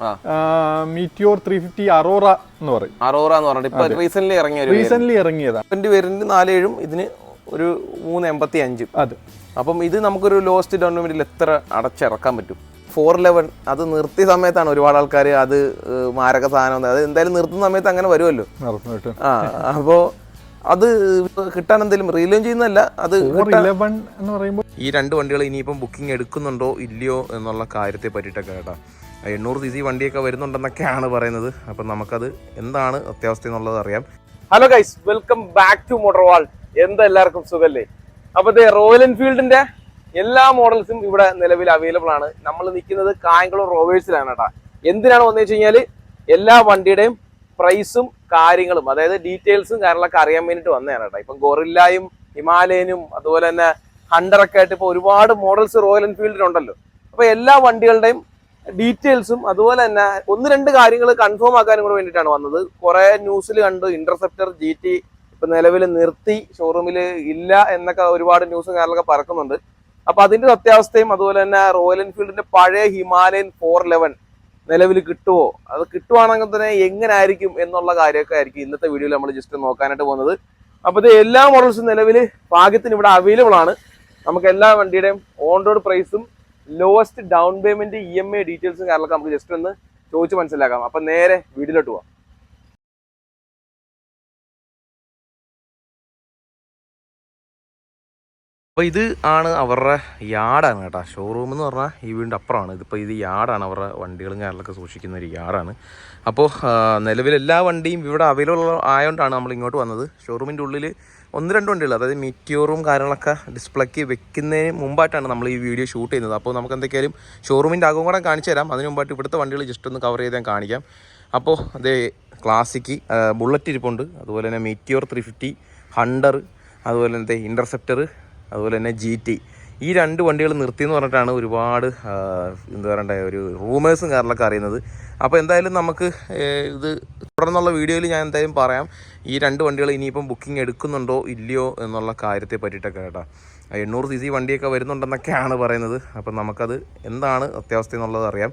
ആ. Meteor three fifty Arora എന്ന് പറയും. അറോറ എന്ന് പറഞ്ഞിട്ട് ഇപ്പൊ റീസെന്റ് ഇറങ്ങിയ ഒരു റീസെന്റ് ഇറങ്ങിയതാണ് എന്റെ വേരിയന്റ് നാലേഴും ഇതിന് ഒരു മൂന്ന് എൺപത്തി അഞ്ചും അത്. അപ്പം ഇത് നമുക്കൊരു ലോസ്റ്റ് ഡൗൺ പേയ്മെന്റിൽ എത്ര അടച്ചിറക്കാൻ പറ്റും? ഫോർ ലെവൻ അത് നിർത്തിയ സമയത്താണ് ഒരുപാട് ആൾക്കാർ അത് മാരക സാധനം അത് എന്തായാലും നിർത്തുന്ന സമയത്ത് അങ്ങനെ വരുമല്ലോ ആ അപ്പോൾ അത് കിട്ടാൻ എന്തെങ്കിലും റീലോഞ്ച് ചെയ്യുന്നല്ല അത് ഈ രണ്ട് വണ്ടികൾ ഇനിയിപ്പം ബുക്കിംഗ് എടുക്കുന്നുണ്ടോ ഇല്ലയോ എന്നുള്ള കാര്യത്തെ പറ്റിയിട്ടൊക്കെ കേട്ടോ. എണ്ണൂറ് സി സി വണ്ടിയൊക്കെ വരുന്നുണ്ടെന്നൊക്കെയാണ് പറയുന്നത്. അപ്പം നമുക്കത് എന്താണ് അത്യാവസ്ഥ എന്നുള്ളത് അറിയാം. Hello guys welcome back to motor wall എന്താ എല്ലാവർക്കും സുഖല്ലേ അപ്പോൾ റോയൽ എൻഫീൽഡിന്റെ എല്ലാ മോഡൽസും ഇവിടെ നിലവിൽ അവൈലബിൾ ആണ്. നമ്മൾ നിൽക്കുന്നത് കായംകുളം റോവേഴ്സിലാണ് കേട്ടോ. എന്തിനാണ് വന്നു വെച്ച് കഴിഞ്ഞാൽ എല്ലാ വണ്ടിയുടെയും പ്രൈസും കാര്യങ്ങളും അതായത് ഡീറ്റെയിൽസും കാര്യങ്ങളൊക്കെ അറിയാൻ വേണ്ടിയിട്ട് വന്നതാണ് കേട്ടോ. ഇപ്പം ഗോറില്ലായും ഹിമാലയനും അതുപോലെ തന്നെ ഹണ്ടറൊക്കെ ആയിട്ട് ഇപ്പോൾ ഒരുപാട് മോഡൽസ് റോയൽ എൻഫീൽഡിനുണ്ടല്ലോ അപ്പോൾ എല്ലാ വണ്ടികളുടെയും ഡീറ്റെയിൽസും അതുപോലെ തന്നെ ഒന്ന് രണ്ട് കാര്യങ്ങൾ കൺഫേം ആക്കാനും കൂടെ വേണ്ടിയിട്ടാണ് വന്നത്. കുറെ ന്യൂസിൽ കണ്ടു ഇന്റർസെപ്റ്റർ ജി ടി ഇപ്പൊ നിലവിൽ നിർത്തി ഷോറൂമിൽ ഇല്ല എന്നൊക്കെ ഒരുപാട് ന്യൂസും കാര്യങ്ങളൊക്കെ പറക്കുന്നുണ്ട്. അപ്പൊ അതിന്റെ സത്യാവസ്ഥയും അതുപോലെ തന്നെ റോയൽ എൻഫീൽഡിന്റെ പഴയ ഹിമാലയൻ ഫോർ ലെവൻ നിലവിൽ കിട്ടുമോ അത് കിട്ടുവാണെങ്കിൽ തന്നെ എങ്ങനെ ആയിരിക്കും എന്നുള്ള കാര്യമൊക്കെ ആയിരിക്കും ഇന്നത്തെ വീഡിയോയിൽ നമ്മൾ ജസ്റ്റ് നോക്കാനായിട്ട് പോകുന്നത്. അപ്പോൾ ഇത് എല്ലാ മോഡൽസും നിലവിൽ ഭാഗ്യത്തിന് ഇവിടെ അവൈലബിൾ ആണ്. നമുക്ക് എല്ലാ വണ്ടിയുടെയും ഓൺ റോഡ് പ്രൈസും lowest down payment E M I ഡീറ്റെയിൽസും കാര്യങ്ങളൊക്കെ നമുക്ക് ജസ്റ്റ് ഒന്ന് ചോദിച്ച് മനസ്സിലാക്കാം. അപ്പൊ നേരെ വീട്ടിലോട്ട് പോവാം. അപ്പോൾ ഇത് ആണ് അവരുടെ യാർഡാണ് കേട്ടോ. ഷോറൂം എന്ന് പറഞ്ഞാൽ ഈ വീടിന്റെ അപ്പുറമാണ്. ഇതിപ്പോൾ ഇത് യാർഡാണ് അവരുടെ വണ്ടികളും കാര്യങ്ങളൊക്കെ സൂക്ഷിക്കുന്ന ഒരു യാർഡാണ് അപ്പോൾ നിലവിൽ എല്ലാ വണ്ടിയും ഇവിടെ അവൈലബിൾ ആയതുകൊണ്ടാണ് നമ്മൾ ഇങ്ങോട്ട് വന്നത്. ഷോറൂമിന്റെ ഉള്ളിൽ ഒന്ന് രണ്ട് വണ്ടികൾ അതായത് മിറ്റിയോറും കാര്യങ്ങളൊക്കെ ഡിസ്പ്ലേക്ക് വെക്കുന്നതിന് മുമ്പായിട്ടാണ് നമ്മൾ ഈ വീഡിയോ ഷൂട്ട് ചെയ്യുന്നത്. അപ്പോൾ നമുക്ക് എന്തൊക്കെയാലും ഷോറൂമിന്റെ അകം കൂടെ കാണിച്ചു തരാം. അതിന് മുമ്പായിട്ട് ഇവിടുത്തെ വണ്ടികൾ ജസ്റ്റ് ഒന്ന് കവർ ചെയ്ത് ഞാൻ കാണിക്കാം. അപ്പോൾ അതേ ക്ലാസിക്ക് ബുള്ളറ്റ് ഇരിപ്പുണ്ട്. അതുപോലെ തന്നെ മിറ്റിയോർ ത്രീ ഫിഫ്റ്റി ഹണ്ടർ അതുപോലെ തന്നെ ഇന്റർസെപ്റ്റർ അതുപോലെ തന്നെ ജി ടി ഈ രണ്ട് വണ്ടികൾ നിർത്തി എന്ന് പറഞ്ഞിട്ടാണ് ഒരുപാട് എന്താ പറയണ്ടേ ഒരു റൂമേഴ്സും കാര്യങ്ങളൊക്കെ അറിയുന്നത്. അപ്പോൾ എന്തായാലും നമുക്ക് ഏ, ഇത് എന്നുള്ള വീഡിയോയിൽ ഞാൻ എന്തായാലും പറയാം. ഈ രണ്ട് വണ്ടികൾ ഇനിയിപ്പം ബുക്കിംഗ് എടുക്കുന്നുണ്ടോ ഇല്ലയോ എന്നുള്ള കാര്യത്തെ പറ്റിയിട്ടൊക്കെ കേട്ടോ. എണ്ണൂറ് സി സി വണ്ടിയൊക്കെ വരുന്നുണ്ടെന്നൊക്കെയാണ് പറയുന്നത്. അപ്പം നമുക്കത് എന്താണ് അത്യാവസ്ഥ എന്നുള്ളത് അറിയാം.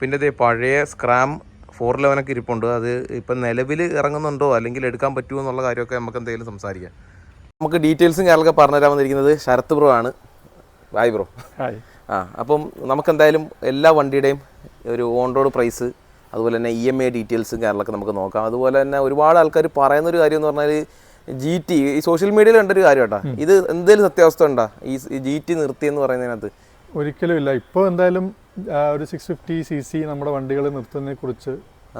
പിന്നെ ഇതേ പഴയ സ്ക്രാം ഫോർ ലെവനൊക്കെ ഇരിപ്പുണ്ട്. അത് ഇപ്പം നിലവിൽ ഇറങ്ങുന്നുണ്ടോ അല്ലെങ്കിൽ എടുക്കാൻ പറ്റുമോ എന്നുള്ള കാര്യമൊക്കെ നമുക്ക് എന്തെങ്കിലും സംസാരിക്കാം. നമുക്ക് ഡീറ്റെയിൽസും കാര്യങ്ങളൊക്കെ പറഞ്ഞുതരാൻ വന്നിരിക്കുന്നത് ശരത് ബ്രോ ആണ്. ബായ് ബ്രോ ഹായ് ആ അപ്പം നമുക്ക് എന്തായാലും എല്ലാ വണ്ടിയുടെയും ഒരു ഓൺ റോഡ് പ്രൈസ് അതുപോലെ തന്നെ ഇ എം ഐ ഡീറ്റെയിൽസും കാര്യങ്ങളൊക്കെ നമുക്ക് നോക്കാം. അതുപോലെ തന്നെ ഒരുപാട് ആൾക്കാർ പറയുന്ന ഒരു കാര്യം എന്ന് പറഞ്ഞാൽ ജി ടി ഈ സോഷ്യൽ മീഡിയയിൽ കണ്ടൊരു കാര്യം കേട്ടോ. ഇത് എന്തെങ്കിലും സത്യാവസ്ഥ ഉണ്ടോ? ഈ ജി ടി നിർത്തി എന്ന് പറയുന്നതിനകത്ത്? ഒരിക്കലും ഇല്ല. ഇപ്പോൾ എന്തായാലും ഒരു സിക്സ് ഫിഫ്റ്റി സി സി നമ്മുടെ വണ്ടികൾ നിർത്തുന്നതിനെ കുറിച്ച്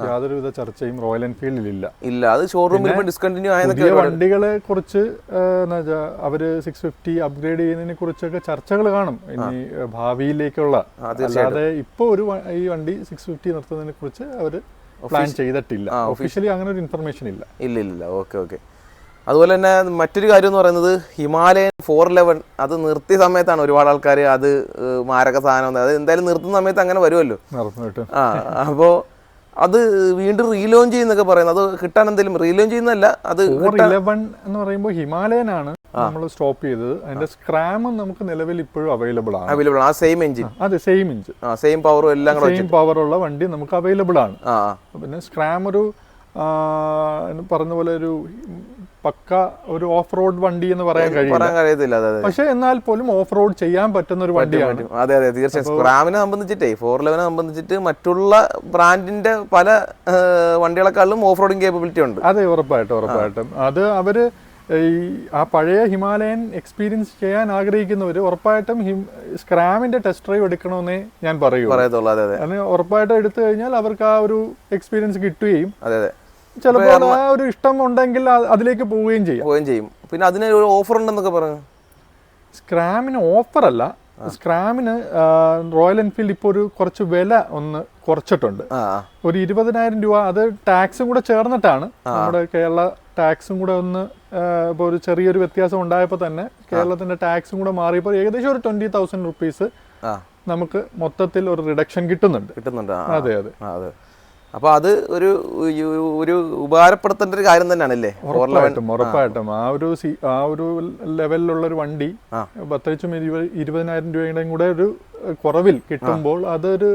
യാതൊരുവിധ ചർച്ചയും റോയൽ എൻഫീൽഡിൽ ഇല്ല ഇല്ല അത് ഷോറൂമിൽ ഡിസ്കണ്ടിന്യൂ പുതിയ വണ്ടികളെ കുറിച്ച് അവർ സിക്സ് ഫിഫ്റ്റി അപ്ഗ്രേഡ് ചെയ്യുന്നതിനെ കുറിച്ചൊക്കെ ചർച്ചകൾ കാണും. ഇനി ഭാവിയിലേക്കുള്ള. അല്ലാതെ ഇപ്പോൾ ഒരു ഈ വണ്ടി സിക്സ് ഫിഫ്റ്റി നിർത്തുന്നതിനെ കുറിച്ച് അവർ പ്ലാൻ ചെയ്തിട്ടില്ല. ഒഫീഷ്യലി അങ്ങനെ ഒരു ഇൻഫർമേഷൻ ഇല്ല. ഇല്ല ഇല്ല ഓക്കെ ഓക്കെ അതുപോലെ തന്നെ മറ്റൊരു കാര്യം എന്ന് പറയുന്നത് ഹിമാലയൻ ഫോർ ലെവൻ അത് നിർത്തിയ സമയത്താണ് ഒരുപാട് ആൾക്കാർ അത് മാരക സാധനം അത് എന്തായാലും നിർത്തുന്ന സമയത്ത് അങ്ങനെ വരുമല്ലോ. ആ അപ്പോൾ അത് വീണ്ടും റീലോഞ്ച് ചെയ്യുന്നൊക്കെ പറയുന്നത്. അത് കിട്ടാൻ എന്തെങ്കിലും റീലോഞ്ച് ചെയ്യുന്നതല്ല അത് ഇലവൻ എന്ന് പറയുമ്പോൾ ഹിമാലയനാണ് നമ്മൾ സ്റ്റോപ്പ് ചെയ്തത്. അതിന്റെ സ്ക്രാം നമുക്ക് നിലവിൽ ഇപ്പോഴും അവൈലബിൾ ആണ്. അവൈലബിൾ ആ സെയിം എഞ്ചിൻ അതെ സെയിം എഞ്ചിൻ സെയിം പവറും എല്ലാം സെയിം പവർ ഉള്ള വണ്ടി നമുക്ക് അവൈലബിൾ ആണ്. പിന്നെ സ്ക്രാം ഒരു പറഞ്ഞ പോലെ ഒരു പക്ക ഒരു ഓഫ് റോഡ് വണ്ടി എന്ന് പറയാൻ കഴിയില്ല. പക്ഷെ എന്നാൽ പോലും ഓഫ് റോഡ് ചെയ്യാൻ പറ്റുന്ന ഒരു വണ്ടിയാണ്. അതെ അതെ തീർച്ചയായും. സ്ക്രാമിനെ സംബന്ധിച്ചിട്ടേ ഫോർ ലെവനെ സംബന്ധിച്ചിട്ട് മറ്റുള്ള ബ്രാൻഡിന്റെ പല വണ്ടികളെക്കാളും ഓഫ് റോഡിങ് കേപ്പബിലിറ്റി ഉണ്ട്. അതെ ഉറപ്പായിട്ടും ഉറപ്പായിട്ടും. അത് അവർ ഈ ആ പഴയ ഹിമാലയൻ എക്സ്പീരിയൻസ് ചെയ്യാൻ ആഗ്രഹിക്കുന്നവർ ഉറപ്പായിട്ടും സ്ക്രാമിന്റെ ടെസ്റ്റ് ഡ്രൈവ് എടുക്കണമെന്നേ ഞാൻ പറയൂ പറയത്തുള്ളൂ അതെ അതെ. കാരണം ഉറപ്പായിട്ടും എടുത്തു കഴിഞ്ഞാൽ അവർക്ക് ആ ഒരു എക്സ്പീരിയൻസ് കിട്ടുകയും അതെ അതെ. ചിലപ്പോൾ ആ ഒരു ഇഷ്ടം ഉണ്ടെങ്കിൽ അതിലേക്ക് പോവുകയും ചെയ്യാം. പോവുകയും ചെയ്യും. പിന്നെ അതിന് ഒരു ഓഫർ ഉണ്ടെന്നൊക്കെ പറഞ്ഞു സ്ക്രാമിന് ഓഫർ അല്ല. സ്ക്രാമിന് റോയൽ എൻഫീൽഡ് ഇപ്പോൾ ഒരു കുറച്ച് വില ഒന്ന് കുറച്ചിട്ടുണ്ട്. ഒരു ഇരുപതിനായിരം രൂപ. അത് ടാക്സും കൂടെ ചേർന്നിട്ടാണ്. നമ്മുടെ കേരള ടാക്സും കൂടെ ഒന്ന് ഇപ്പോൾ ഒരു ചെറിയൊരു വ്യത്യാസം ഉണ്ടായപ്പോൾ തന്നെ കേരളത്തിന്റെ ടാക്സും കൂടെ മാറിയപ്പോൾ ഏകദേശം ഒരു ട്വന്റി തൗസൻഡ് റുപ്പീസ് നമുക്ക് മൊത്തത്തിൽ ഒരു റിഡക്ഷൻ കിട്ടുന്നുണ്ട്. കിട്ടുന്നുണ്ട്. അതെ അതെ. അപ്പൊ അത് ഒരു ഒരു- ഉപകാരപ്പെടുത്തേണ്ട ഒരു കാര്യം തന്നെയാണ് അല്ലേ ഉറപ്പായിട്ടും ഉറപ്പായിട്ടും. ആ ഒരു ആ ഒരു ലെവലിലുള്ള ഒരു വണ്ടി. പ്രത്യേകിച്ചും ഇരുപത് ഇരുപതിനായിരം രൂപയുടെയും കൂടെ ഒരു കുറവിൽ കിട്ടുമ്പോൾ അതൊരു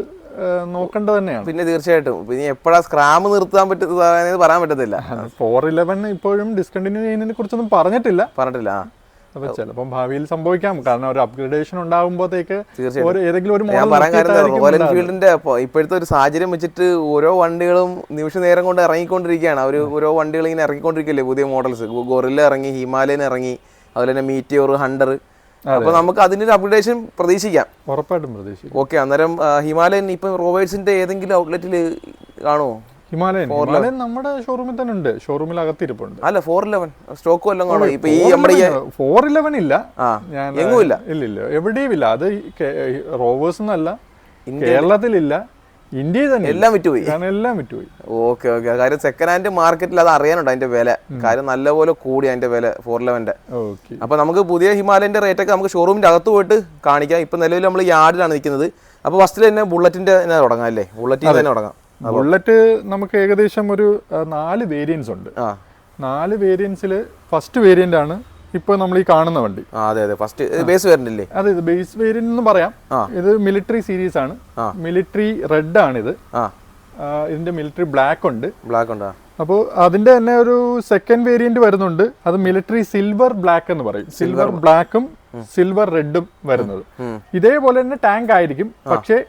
നോക്കേണ്ടത് തന്നെയാണ്. പിന്നെ തീർച്ചയായിട്ടും. പിന്നെ എപ്പോഴാ സ്ക്രാം നിർത്താൻ പറ്റുന്നത് പറയാൻ പറ്റത്തില്ല. ഫോർ ഇലവൻ ഇപ്പോഴും ഡിസ്കണ്ടിന്യൂ ചെയ്യുന്നതിനെ കുറിച്ചൊന്നും പറഞ്ഞിട്ടില്ല പറഞ്ഞിട്ടില്ല അപ്പൊ ചിലപ്പം ഭാവിയിൽ സംഭവിക്കാം. കാരണം ഒരു അപ്ഗ്രഡേഷൻ ഉണ്ടാകുമ്പോഴത്തേക്ക് ഏതെങ്കിലും ഒരു ഞാൻ പറയാൻ കാര്യം റോയൽ എൻഫീൽഡിന്റെ ഇപ്പോഴത്തെ ഒരു സാഹചര്യം വെച്ചിട്ട് ഓരോ വണ്ടികളും നിമിഷ നേരം കൊണ്ട് ഇറങ്ങിക്കൊണ്ടിരിക്കുകയാണ്. അവർ ഓരോ വണ്ടികൾ ഇങ്ങനെ ഇറങ്ങിക്കൊണ്ടിരിക്കുകയല്ലേ പുതിയ മോഡൽസ് ഗൊറില്ല ഇറങ്ങി ഹിമാലയൻ ഇറങ്ങി അതുപോലെ തന്നെ മീറ്റിയോർ ഹണ്ടർ അപ്പൊ നമുക്ക് അതിന്റെ ഒരു അപ്ഡേഷൻ പ്രതീക്ഷിക്കാം. ഉറപ്പായിട്ടും പ്രതീക്ഷിക്കാം. ഓക്കെ അന്നേരം ഹിമാലയൻ ഇപ്പം റോവേഴ്സിന്റെ ഏതെങ്കിലും ഔട്ട്ലെറ്റിൽ കാണുമോ ഹിമാലയൻ ഹിമാലയൻ നമ്മുടെ ഷോറൂമിൽ തന്നെ ഉണ്ട്. ഷോറൂമിൽ അകത്തിരിപ്പുണ്ട്. അല്ല ഫോർ ഇലവൻ സ്റ്റോക്ക് വല്ലതും കാണോ ഇപ്പൊ ഈ നമ്മുടെ ഫോർ ഇലവൻ ഇല്ല. ഞാൻ ഇല്ല. ഇല്ല എവിടെയും ഇല്ല. അത് റോവേഴ്സ് എന്നല്ല കേരളത്തിലില്ല ഇന്ത്യയിൽ. തന്നെ എല്ലാം വിറ്റുപോയി. എല്ലാം വിറ്റുപോയി. ഓക്കെ ഓക്കെ കാര്യം സെക്കൻഡ് ഹാൻഡ് മാർക്കറ്റിൽ അത് അറിയാനുണ്ട് അതിന്റെ വില. കാര്യം നല്ലപോലെ കൂടി അതിന്റെ വില ഫോർ ഇലവന്റെ ഓക്കെ അപ്പൊ നമുക്ക് പുതിയ ഹിമാലയന്റെ റേറ്റ് ഒക്കെ നമുക്ക് ഷോറൂമിന്റെ അകത്ത് പോയിട്ട് കാണിക്കാം. ഇപ്പൊ നിലവിൽ നമ്മൾ യാർഡിലാണ് നിൽക്കുന്നത്. അപ്പൊ ഫസ്റ്റിൽ തന്നെ ബുള്ളറ്റിന്റെ തന്നെ തുടങ്ങാം അല്ലേ? ബുള്ളറ്റിൽ തന്നെ തുടങ്ങാം. ബുള്ളറ്റ് നമുക്ക് ഏകദേശം ഒരു നാല് വേരിയൻസ് ഉണ്ട്. നാല് വേരിയൻസിൽ ഫസ്റ്റ് വേരിയന്റ് ആണ് ഇപ്പൊ നമ്മൾ ഈ കാണുന്ന വണ്ടി. അതെ അതെ. ഫസ്റ്റ് ബേസ് വേരിയന്റ് അതെ ഇത് ബേസ് വേരിയന്റ് എന്ന് പറയാം. ഇത് മിലിറ്ററി സീരീസ് ആണ്. മിലിറ്ററി റെഡ് ആണ് ആ, ഇതിന്റെ മിലിറ്ററി ബ്ലാക്ക് ഉണ്ട്. ബ്ലാക്ക് ഉണ്ട്? അപ്പോൾ അതിന്റെ തന്നെ ഒരു സെക്കൻഡ് വേരിയന്റ് വരുന്നുണ്ട്. അത് മിലിറ്ററി സിൽവർ ബ്ലാക്ക് എന്ന് പറയും. സിൽവർ ബ്ലാക്കും സിൽവർ റെഡും വരുന്നത്. ഇതേപോലെ തന്നെ ടാങ്ക് ആയിരിക്കും. പക്ഷേ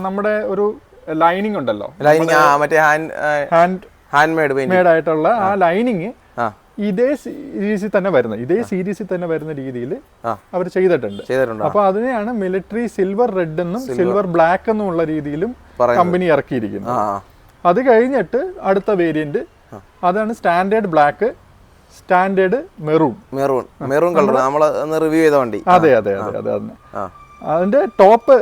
നമ്മുടെ ഒരു ലൈനിങ് ഉണ്ടല്ലോ. ലൈനിങ് ആ മറ്റേ hand hand hand made paint made ആയിട്ടുള്ള ആ ലൈനിങ് ഇതേ സീരീസിൽ തന്നെ വരുന്നത്. ഇതേ സീരീസിൽ തന്നെ വരുന്ന രീതിയിൽ അവർ ചെയ്തിട്ടുണ്ട്. അപ്പൊ അതിനെയാണ് മിലിറ്ററി സിൽവർ റെഡ് എന്നും സിൽവർ ബ്ലാക്ക് എന്നും ഉള്ള രീതിയിലും കമ്പനി ഇറക്കിയിരിക്കുന്നത്. അത് കഴിഞ്ഞിട്ട് അടുത്ത വേരിയന്റ് അതാണ് standard black standard maroon maroon maroon colour നമ്മൾ റിവ്യൂ ചെയ്ത വണ്ടി. അതെ അതെ അതെ അതെ അതിന്റെ ടോപ്പ്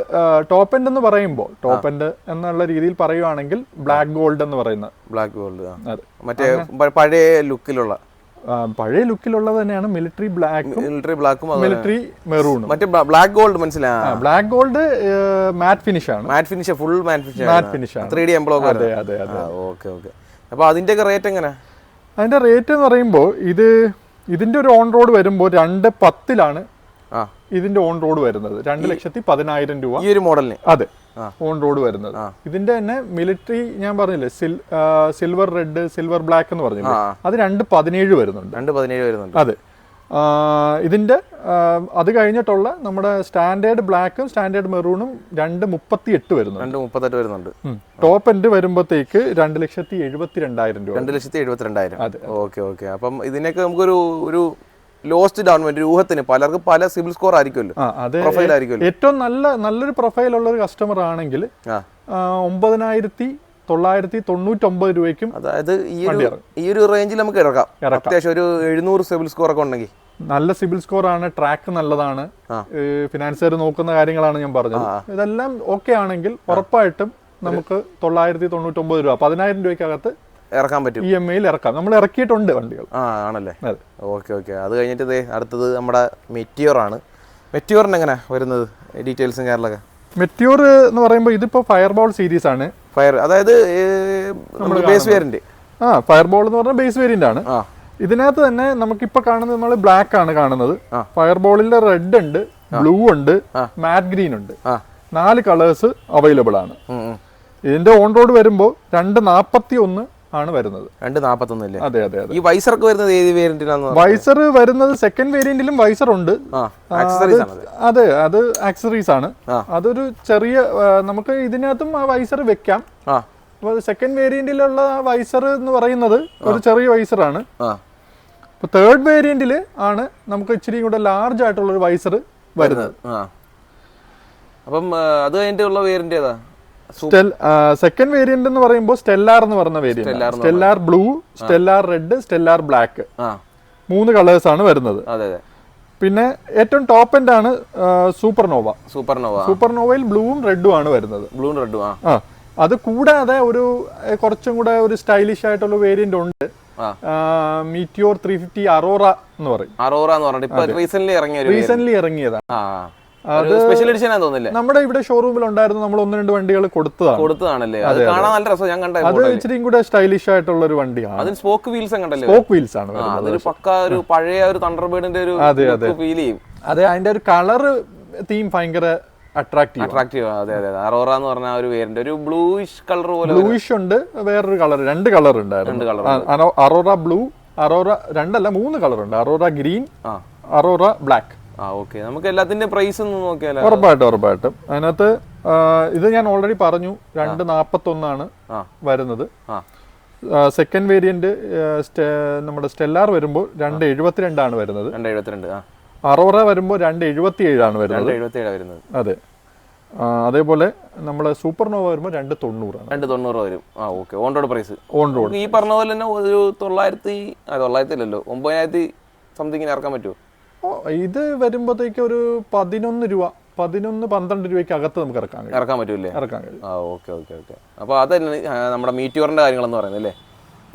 ടോപ്പ് എൻഡ് എന്ന് പറയുമ്പോൾ ടോപ്പ് എൻഡ് എന്നുള്ള രീതിയിൽ പറയുവാണെങ്കിൽ ബ്ലാക്ക് ഗോൾഡ് എന്ന് പറയുന്നത് ബ്ലാക്ക് ഗോൾഡ് മറ്റേ പഴയ ലുക്കിലുള്ള പഴയ ലുക്കിലുള്ളത് തന്നെയാണ് മിലിറ്ററി ബ്ലാക്കും മിലിറ്ററി ബ്ലാക്കും മിലിറ്ററി മെറൂണും മറ്റേ ബ്ലാക്ക് ഗോൾഡ് മനസ്സിലായി ബ്ലാക്ക് ഗോൾഡ് മാറ്റ് ഫിനിഷ് ആണ്. Matte finish full matte finish matte finish ആണ്. ത്രീ ഡി എംബ്ലോക്ക് അതെ അതെ അതെ. ഓക്കെ ഓക്കെ അപ്പോൾ അതിന്റെ റേറ്റ് എങ്ങനെ? അതിന്റെ റേറ്റ് എന്ന് പറയുമ്പോൾ ഇത് ഇതിന്റെ ഒരു ഓൺ റോഡ് വരുമ്പോൾ രണ്ട് പത്തിലാണ് ഇതിന്റെ ഓൺ റോഡ് വരുന്നത് രണ്ട് ലക്ഷത്തി പതിനായിരം രൂപ. ഈ ഒരു മോഡലിന്? അതെ. ഓൺ റോഡ് വരുന്നത്. ഇതിന്റെ തന്നെ മിലിറ്ററി ഞാൻ പറഞ്ഞില്ലേ സിൽവർ റെഡ് സിൽവർ ബ്ലാക്ക് എന്ന് പറഞ്ഞില്ലേ? അത് രണ്ട് പതിനേഴ് വരുന്നുണ്ട്. രണ്ട് പതിനേഴ് വരുന്നുണ്ട്. അതെ. ഇതിന്റെ അത് കഴിഞ്ഞിട്ടുള്ള നമ്മുടെ സ്റ്റാൻഡേർഡ് ബ്ലാക്കും സ്റ്റാൻഡേർഡ് മെറൂണും രണ്ട് മുപ്പത്തി എട്ട് വരുന്നുണ്ട്. രണ്ട് മുപ്പത്തെട്ട് വരുന്നുണ്ട്. ടോപ്പ് എൻഡ് വരുമ്പോഴത്തേക്ക് രണ്ട് ലക്ഷത്തി എഴുപത്തി രണ്ടായിരം രൂപ. രണ്ട് ലക്ഷത്തി എഴുപത്തി രണ്ടായിരം അതെ. Okay okay. അപ്പം ഇതിനൊക്കെ നമുക്കൊരു ഒരു ലോസ്റ്റ് ഡൗൺ പേയ്മെന്റ് ഊഹത്തിന് പലർക്കും പല സിബിൽ സ്കോർ ആയിരിക്കുമല്ലോ. പ്രൊഫൈൽ ആയിരിക്കുമല്ലോ. ഏറ്റവും നല്ല നല്ലൊരു പ്രൊഫൈൽ ഉള്ള ഒരു കസ്റ്റമർ ആണെങ്കിൽ ഒമ്പതിനായിരത്തി തൊള്ളായിരത്തി തൊണ്ണൂറ്റൊമ്പത് രൂപയ്ക്കും അതായത് ഈ ഒരു ഈ ഒരു റേഞ്ചിൽ നമുക്ക് ഇറക്കാം. അത്യാവശ്യം ഒരു എഴുന്നൂറ് സിബിൽ സ്കോർ ഒക്കെ ഉണ്ടെങ്കിൽ. നല്ല സിബിൽ സ്കോർ ആണ് ട്രാക്ക് നല്ലതാണ്. ഫിനാൻസുകാർ നോക്കുന്ന കാര്യങ്ങളാണ് ഞാൻ പറഞ്ഞത്. ഇതെല്ലാം ഓക്കെ ആണെങ്കിൽ ഉറപ്പായിട്ടും നമുക്ക് തൊള്ളായിരത്തി തൊണ്ണൂറ്റൊമ്പത് രൂപ പതിനായിരം രൂപയ്ക്കകത്ത് ഇറക്കാൻ പറ്റും. ഇ എം ഐയിൽ ഇറക്കാം. നമ്മൾ ഇറക്കിയിട്ടുണ്ട് വണ്ടികൾ. ആ ആണല്ലേ? Okay okay. അത് കഴിഞ്ഞിട്ട് അടുത്തത് നമ്മുടെ മെറ്റിയോർ ആണ്. മെറ്റിയോറിന് എങ്ങനെ വരുന്നത്? ഡീറ്റെയിൽസും കാര്യങ്ങളൊക്കെ. മെറ്റിയോർ എന്ന് പറയുമ്പോൾ ഇതിപ്പോൾ ഫയർബോൾ സീരീസ് ആണ്. ഫയർ അതായത് ബേസ് വേരിയന്റ് ആ ഫയർബോൾ എന്ന് പറഞ്ഞാൽ ബേസ് വേരിയന്റ് ആണ്. ഇതിനകത്ത് തന്നെ നമുക്കിപ്പോൾ കാണുന്നത് നമ്മൾ ബ്ലാക്ക് ആണ് കാണുന്നത്. ഫയർബോളിന്റെ റെഡ് ഉണ്ട് ബ്ലൂ ഉണ്ട് മാറ്റ് ഗ്രീൻ ഉണ്ട്. നാല് കളേഴ്സ് അവൈലബിൾ ആണ്. ഇതിന്റെ ഓൺ റോഡ് വരുമ്പോൾ രണ്ട് നാൽപ്പത്തി ഒന്ന് ആണ് വരുന്നത്. രണ്ട് നാപ്പത്തൊന്നില്ലേ? അതെ അതെ അതെ. ഈ വൈസർക്ക് വരുന്നത് ഏത് വേരിയന്റിലാണ് വൈസർ വരുന്നത് സെക്കൻഡ് വേരിയന്റിലും വൈസർ ഉണ്ട്. അതെ അത്. ആക്സറീസ് ആണ്. അതൊരു ചെറിയ നമുക്ക് ഇതിനകത്തും ആ വൈസർ വെക്കാം. സെക്കൻഡ് വേരിയന്റിലുള്ള വൈസർ എന്ന് പറയുന്നത് ഒരു ചെറിയ വൈസറാണ് ആ. അപ്പോൾ തേർഡ് വേരിയന്റിൽ ആണ് നമുക്ക് ഇച്ചിരി കൂടെ ലാർജ് ആയിട്ടുള്ള ഒരു വൈസർ വരുന്നത് അപ്പം അത് കഴിഞ്ഞിട്ടുള്ള വേരിയന്റ് ഏതാ? സെക്കൻഡ് വേരിയന്റ് എന്ന് പറയുമ്പോൾ സ്റ്റെല്ലാർ എന്ന് പറയുന്ന variant Stellar blue Stellar red Stellar black മൂന്ന് കളേഴ്സ് ആണ് വരുന്നത്. പിന്നെ ഏറ്റവും ടോപ്പ് എൻഡ് ആണ് Supernova Supernova super nova super നോവയിൽ ബ്ലൂവും റെഡും ആണ് വരുന്നത്. ബ്ലൂവും റെഡും ആ. അത് കൂടാതെ ഒരു കുറച്ചും കൂടെ ഒരു സ്റ്റൈലിഷ് ആയിട്ടുള്ള വേരിയന്റ് ഉണ്ട്. മീറ്റിയോർ ത്രീ ഫിഫ്റ്റി അറോറ എന്ന് പറയും. അറോറ എന്ന് പറഞ്ഞിട്ട് റീസെന്റ് ഇറങ്ങിയതാണ്. സ്പെഷ്യൽ എഡിഷൻ ആണെന്ന് തോന്നില്ലേ നമ്മുടെ ഇവിടെ ഷോറൂമിൽ ഉണ്ടായിരുന്നു നമ്മൾ ഒന്ന് രണ്ട് വണ്ടികൾ കൊടുത്തതാണ്. കൊടുത്തതാണല്ലേ? അത് കാണാൻ നല്ല രസം ഞാൻ കണ്ടത് അത് ഇച്ചിരി കൂടെ സ്റ്റൈലിഷ് ആയിട്ടുള്ള ഒരു വണ്ടിയാണ്. അതിന് സ്പോക്ക് വീൽസ് കണ്ടല്ലേ സ്പോക്ക് വീൽസ് ആണ് അതൊരു പക്ക ഒരു പഴയ ഒരു തണ്ടർബേർഡിന്റെ ഒരു അതെ, അതെ. ഫീൽ ചെയ്യും. അതെ അതിന്റെ ഒരു കളർ തീം ഭയങ്കര അട്രാക്റ്റീവ് അട്രാക്റ്റീവ് അതെ അതെ അറോറ എന്ന് പറഞ്ഞ ഒരു വേരിന്റെ ഒരു ബ്ലൂയിഷ് കളർ പോലെ ബ്ലൂയിഷ് ഉണ്ട് വേറൊരു കളർ രണ്ട് കളർ ഉണ്ടായിരുന്നു. രണ്ട് കളർ അറോറ ബ്ലൂ അറോറ രണ്ടല്ല മൂന്ന് കളർ ഉണ്ട്. അറോറ ഗ്രീൻ അറോറ ബ്ലാക്ക് ആ ഓക്കെ നമുക്ക് എല്ലാത്തിന്റെ പ്രൈസ് ഒന്ന് നോക്കിയാലോ? ഉറപ്പായിട്ടും ഉറപ്പായിട്ടും. അതിനകത്ത് ഇത് ഞാൻ ഓൾറെഡി പറഞ്ഞു. രണ്ട് നാപ്പത്തൊന്നാണ് ഒന്നാണ് വരുന്നത്. സെക്കൻഡ് വേരിയന്റ് നമ്മുടെ സ്റ്റെല്ലാർ വരുമ്പോൾ രണ്ട് എഴുപത്തിരണ്ടാണ് വരുന്നത്. രണ്ട് എഴുപത്തിരണ്ട് ആ. അറോറ വരുമ്പോൾ രണ്ട് എഴുപത്തി ഏഴാണ് വരുന്നത്. അതെ. അതേപോലെ നമ്മുടെ സൂപ്പർനോവ വരുമ്പോൾ രണ്ട് തൊണ്ണൂറാണ്. രണ്ട് തൊണ്ണൂറ് വരും. ആ okay on road price on road ഈ പറഞ്ഞ പോലെ തന്നെ ഒരു തൊള്ളായിരത്തി തൊള്ളായിരത്തി ഇല്ലല്ലോ ഒമ്പതിനായിരത്തി സംതിങ്ങിന് ഇറക്കാൻ പറ്റുമോ? ഇത് വരുമ്പോഴത്തേക്ക് ഒരു പതിനൊന്ന് രൂപ പതിനൊന്ന് പന്ത്രണ്ട് രൂപയ്ക്ക് അകത്ത് നമുക്ക് ഇറക്കാൻ കഴിയും. ഇറക്കാൻ പറ്റൂലേ ഇറക്കാൻ കഴിയും. ആ ഓക്കെ ഓക്കെ ഓക്കെ. അപ്പോൾ അതല്ല നമ്മുടെ മീറ്റിയോറിന്റെ കാര്യങ്ങളെന്ന് പറയുന്നത് അല്ലേ?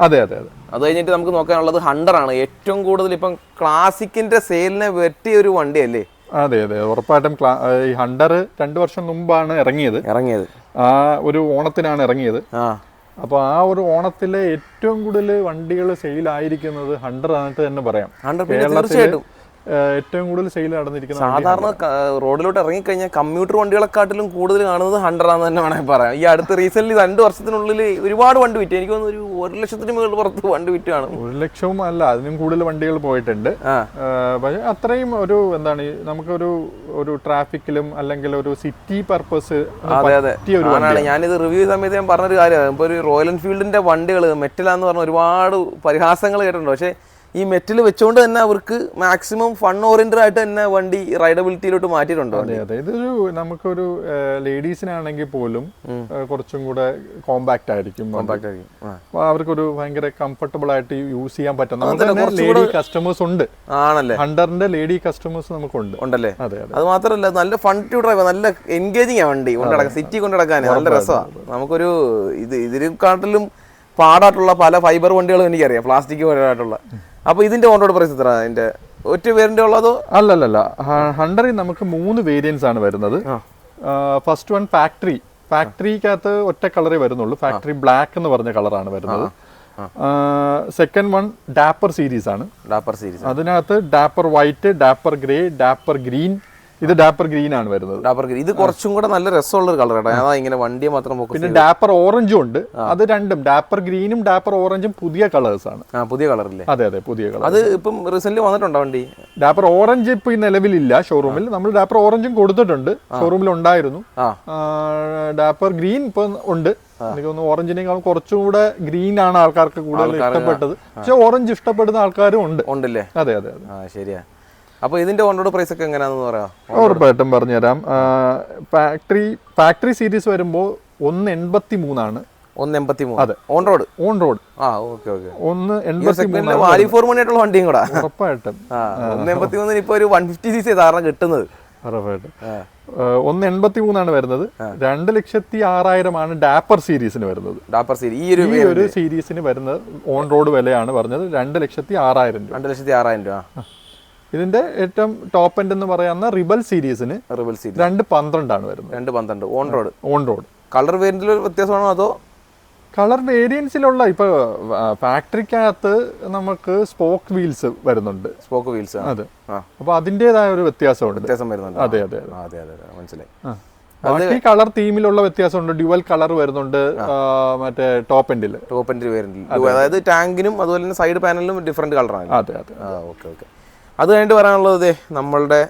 അതെ അതെ അതെ. അത് കഴിഞ്ഞിട്ട് നമുക്ക് നോക്കാനുള്ളത് ഹണ്ടർ ആണ് ഏറ്റവും കൂടുതൽ ഇപ്പം ക്ലാസിക്കിന്റെ സെയിലിനെ വെട്ടിയ ഒരു വണ്ടിയല്ലേ? അതെ അതെ. ഉറപ്പായിട്ടും ഈ ഹണ്ടർ രണ്ട് വർഷം മുമ്പാണ് ഇറങ്ങിയത്. ഇറങ്ങിയത്. ആ ഒരു ഓണത്തിനാണ് ഇറങ്ങിയത്. അപ്പോൾ ആ ഒരു ഓണത്തിലെ ഏറ്റവും കൂടുതൽ വണ്ടികൾ സെയിലായിരിക്കുന്നത് ഹണ്ടർ ആയിട്ട് തന്നെ പറയാം. കേരളത്തിൽ ഏറ്റവും കൂടുതൽ സെയിൽ നടന്നിരിക്കുന്നത് സാധാരണ റോഡിലോട്ട് ഇറങ്ങിക്കഴിഞ്ഞാൽ കമ്മ്യൂട്ടർ വണ്ടികളെക്കാട്ടിലും കൂടുതൽ കാണുന്നത് ഹൺഡ്രഡ് തന്നെ വേണമെങ്കിൽ പറയാം. ഈ അടുത്ത് റീസെന്റ് രണ്ട് വർഷത്തിനുള്ളിൽ ഒരുപാട് വണ്ടി വിറ്റ്. എനിക്ക് തോന്നുന്നു ഒരു ഒരു ലക്ഷത്തിന് മുകളിൽ പുറത്ത് വണ്ടി വിറ്റ് കാണും. ഒരു ലക്ഷവും അല്ല അതിനും കൂടുതൽ വണ്ടികൾ പോയിട്ടുണ്ട്. പക്ഷേ അത്രയും ഒരു എന്താണ് നമുക്കൊരു ഒരു ട്രാഫിക്കിലും അല്ലെങ്കിൽ ഒരു സിറ്റി പർപ്പസ് അതെ അതെ. പറ്റിയ ഒരു ആണാണ് ഞാനിത് റിവ്യൂ സമയത്ത് ഞാൻ പറഞ്ഞൊരു കാര്യമാണ്. ഇപ്പോൾ ഒരു റോയൽ എൻഫീൽഡിന്റെ വണ്ടികൾ മെറ്റലാന്ന് പറഞ്ഞ ഒരുപാട് പരിഹാസങ്ങൾ കേട്ടിട്ടുണ്ട്. പക്ഷേ ഈ മെറ്റൽ വെച്ചുകൊണ്ട് തന്നെ അവർക്ക് മാക്സിമം ഫൺ ഓറിയന്റഡ് ആയിട്ട് തന്നെ വണ്ടി റൈഡബിലിറ്റിയിലോട്ട് മാറ്റിയിട്ടുണ്ടോ? അതെ അതെ. ഇതൊരു നമുക്കൊരു ലേഡീസിനാണെങ്കിൽ പോലും കുറച്ചും കൂടെ കോമ്പാക്ട് ആയിരിക്കും കോമ്പാക്ട് ആയിരിക്കും. അവർക്കൊരു ഭയങ്കര കംഫർട്ടബിൾ ആയിട്ട് യൂസ് ചെയ്യാൻ പറ്റുന്ന ലേഡി കസ്റ്റമേഴ്സ് ഉണ്ട്. ആണല്ലേ? ഹണ്ടറിന്റെ ലേഡി കസ്റ്റമേഴ്സ് നമുക്കുണ്ട്. ഉണ്ടല്ലേ? അതെ അതെ. മാത്രമല്ല നല്ല ഫൺ ടു ഡ്രൈവ് നല്ല എൻഗേജിങ് ആ വണ്ടി. കൊണ്ടടക്കാൻ സിറ്റി കൊണ്ടടക്കാൻ നല്ല രസമാണ് നമുക്കൊരു ഇത് ഇതിനെക്കാട്ടിലും പാടായിട്ടുള്ള പല ഫൈബർ വണ്ടികളും എനിക്കറിയാം. പ്ലാസ്റ്റിക് പരമായിട്ടുള്ള അപ്പൊ ഇതിന്റെ ഓണോട് പ്രൈസ് എത്ര അതിന്റെ ഒറ്റ പേരിന്റെ ഉള്ളതോ അല്ലല്ലല്ല. ഹണ്ടറിൽ നമുക്ക് മൂന്ന് വേരിയൻസ് ആണ് വരുന്നത്. ഫസ്റ്റ് വൺ ഫാക്ടറി ഫാക്ടറിക്കകത്ത് ഒറ്റ കളറേ വരുന്നുള്ളൂ. ഫാക്ടറി ബ്ലാക്ക് എന്ന് പറഞ്ഞ കളറാണ് വരുന്നത്. സെക്കൻഡ് വൺ ഡാപ്പർ സീരീസ് ആണ്. ഡാപ്പർ സീരീസ് അതിനകത്ത് Dapper white Dapper grey Dapper green ഇത് ഡാപ്പർ ഗ്രീൻ ആണ് വരുന്നത്. ഡാപ്പർ ഗ്രീൻ ഇത് കുറച്ചും കൂടെ നല്ല രസമുള്ള ഒരു കളർ കേട്ടോ ഞാൻ ഇങ്ങനെ വണ്ടിയെ മാത്രം പിന്നെ ഡാപ്പർ ഓറഞ്ചും ഉണ്ട്. അത് രണ്ടും. ഡാപ്പർ ഗ്രീനും ഡാപ്പർ ഓറഞ്ചും പുതിയ കളേഴ്സ് ആണ്. പുതിയ കളറില്ലേ അതെ അതെ പുതിയ കളർ അത് ഇപ്പം റീസെന്റ് വന്നിട്ടുണ്ടോ വണ്ടി? ഡാപ്പർ ഓറഞ്ച് ഇപ്പൊ ഈ നിലവിലില്ല ഷോറൂമിൽ നമ്മൾ ഡാപ്പർ ഓറഞ്ചും കൊടുത്തിട്ടുണ്ട്. ഷോറൂമിൽ ഉണ്ടായിരുന്നു. ഡാപ്പർ ഗ്രീൻ ഇപ്പൊ ഉണ്ട്. എനിക്ക് തോന്നുന്നു ഓറഞ്ചിനേക്കാളും കുറച്ചും കൂടെ ഗ്രീൻ ആണ് ആൾക്കാർക്ക് കൂടുതൽ ഇഷ്ടപ്പെട്ടത്. പക്ഷെ ഓറഞ്ച് ഇഷ്ടപ്പെടുന്ന ആൾക്കാരും ഉണ്ട്. ഉണ്ടല്ലേ? അതെ അതെ അതെ. ശരിയാ. അപ്പൊ ഇതിന്റെ ഓൺറോഡ് പ്രൈസ് ഒക്കെ എങ്ങനെയാണെന്ന് പറയാം? ഉറപ്പായിട്ടും പറഞ്ഞുതരാം ഫാക്ടറി ഫാക്ടറി സീരീസ് വരുമ്പോൾ ഒന്ന് എൺപത്തി മൂന്നാണ് ഒന്ന് എൺപത്തി അതെ. മൂന്ന് ഓൺ റോഡ് ഓൺ റോഡ് ആ ഓക്കെ ഓക്കെ. ഒന്ന് എൺപത്തി ഫോർ മണി ആയിട്ടുള്ള വണ്ടിയും കൂടെ. ഉറപ്പായിട്ടും. ഒന്ന് എൺപത്തി മൂന്നിന് ഇപ്പൊ ഒരു വൺ ഫിഫ്റ്റി സി സി സാധാരണ കിട്ടുന്നത്. ഉറപ്പായിട്ടും. ഒന്ന് എൺപത്തി മൂന്നാണ് വരുന്നത് രണ്ട് ലക്ഷത്തി ആറായിരമാണ് ഡാപ്പർ സീരീസിന് വരുന്നത്. ഡാപ്പർ സീരീസ് ഈ ഒരു ഈ ഒരു സീരീസിന് വരുന്നത് ഓൺ റോഡ് വിലയാണ് പറഞ്ഞത്. രണ്ട് ലക്ഷത്തി ആറായിരം രൂപ. രണ്ട് ലക്ഷത്തി ആറായിരം രൂപ ഇതിന്റെ ഏറ്റവും ടോപ്പ് എൻഡ് എന്ന് പറയുന്ന റിബൽ സീരീസിന് റിബൽ സീരീസ് രണ്ട് പന്ത്രണ്ടാണ് വരുന്നത്. രണ്ട് പന്ത്രണ്ട്. On road on road colour വേരിയന്റിൽ വ്യത്യാസമാണോ അതോ? കളർ വേരിയൻസിലുള്ള ഇപ്പൊ ഫാക്ടറിക്കകത്ത് നമുക്ക് സ്പോക്ക് വീൽസ് വരുന്നുണ്ട്. സ്പോക്ക് വീൽസ് അതെ. അപ്പൊ അതിന്റെതായ ഒരു വ്യത്യാസമുണ്ട്. വ്യത്യാസം വരുന്നുണ്ട്. അതെ അതെ അതെ. അതെ മനസ്സിലായി. ബാക്കി കളർ തീമിലുള്ള വ്യത്യാസമുണ്ട്. ഡ്യുവൽ കളർ വരുന്നുണ്ട്. മറ്റേ ടോപ്പ് എൻഡിൽ ടോപ്പ് എൻഡിൽ വേരിയന്റിൽ അതായത് ടാങ്കിനും അതുപോലെ തന്നെ സൈഡ് പാനലിനും ഡിഫറെന്റ് കളറാണ് അതെ അതെ. Okay okay. അത് കഴിഞ്ഞിട്ട് പറയാനുള്ളത് നമ്മളുടെ